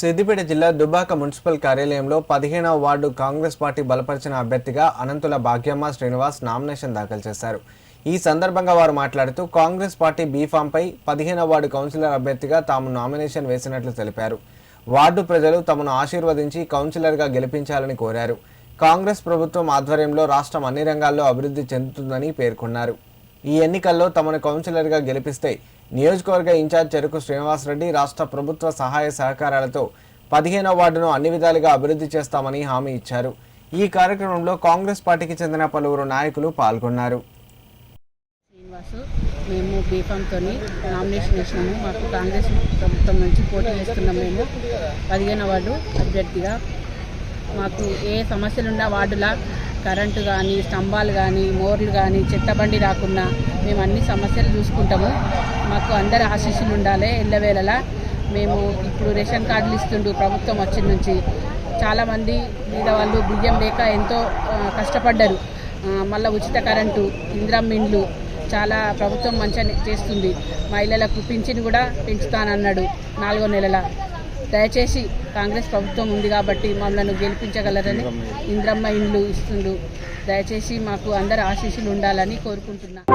సిద్దిపేట జిల్లా దుబ్బాక మున్సిపల్ కార్యాలయంలో పదిహేనవ వార్డు కాంగ్రెస్ పార్టీ బలపరిచిన అభ్యర్థిగా అనంతుల భాగ్యమ్మ శ్రీనివాస్ నామినేషన్ దాఖలు చేశారు. ఈ సందర్భంగా వారు మాట్లాడుతూ కాంగ్రెస్ పార్టీ బీఫామ్పై పదిహేనవ వార్డు కౌన్సిలర్ అభ్యర్థిగా తాము నామినేషన్ వేసినట్లు తెలిపారు. వార్డు ప్రజలు తమను ఆశీర్వదించి కౌన్సిలర్గా గెలిపించాలని కోరారు. కాంగ్రెస్ ప్రభుత్వం ఆధ్వర్యంలో రాష్ట్రం అన్ని రంగాల్లో అభివృద్ధి చెందుతుందని పేర్కొన్నారు. ఈ ఎన్నికల్లో తమను కౌన్సిలర్గా గెలిపిస్తే నియోజకవర్గ ఇన్ఛార్జ్ చెరుకు శ్రీనివాసరెడ్డి రాష్ట్ర ప్రభుత్వ సహాయ సహకారాలతో పదిహేనో వార్డును అన్ని విధాలుగా అభివృద్ధి చేస్తామని హామీ ఇచ్చారు. ఈ కార్యక్రమంలో కాంగ్రెస్ పార్టీకి చెందిన పలువురు నాయకులు పాల్గొన్నారు. శ్రీనివాసు మేము బీఫామ్తో నామినేషన్ వేసినాము. మాకు కాంగ్రెస్ ప్రభుత్వం నుంచి పోటీ చేస్తున్నాం మేము. పదిహేను వార్డు అభ్యర్థిగా మాకు ఏ సమస్యలున్నా వార్డులా కరెంటు కానీ స్తంభాలు కానీ మోర్లు కానీ చెత్తబండి రాకుండా మేము అన్ని సమస్యలు చూసుకుంటాము. మాకు అందరి ఆశీస్సులు ఉండాలి ఎల్లవేళలా. మేము ఇప్పుడు రేషన్ కార్డులు ఇస్తుండు ప్రభుత్వం వచ్చిన నుంచి. చాలామంది మీద వాళ్ళు బియ్యం లేక ఎంతో కష్టపడ్డారు. మళ్ళీ ఉచిత కరెంటు ఇంద్రం ఇండ్లు చాలా ప్రభుత్వం మంచిగా చేస్తుంది. మహిళలకు పింఛన్ కూడా పెంచుతానన్నాడు నాలుగో నెలల. దయచేసి కాంగ్రెస్ ప్రభుత్వం ఉంది కాబట్టి మమ్మల్ని గెలిపించగలరని ఇంద్రమ్మ ఇండ్లు ఇస్తుండు. దయచేసి మాకు అందరు ఆశీస్సులు ఉండాలని కోరుకుంటున్నాను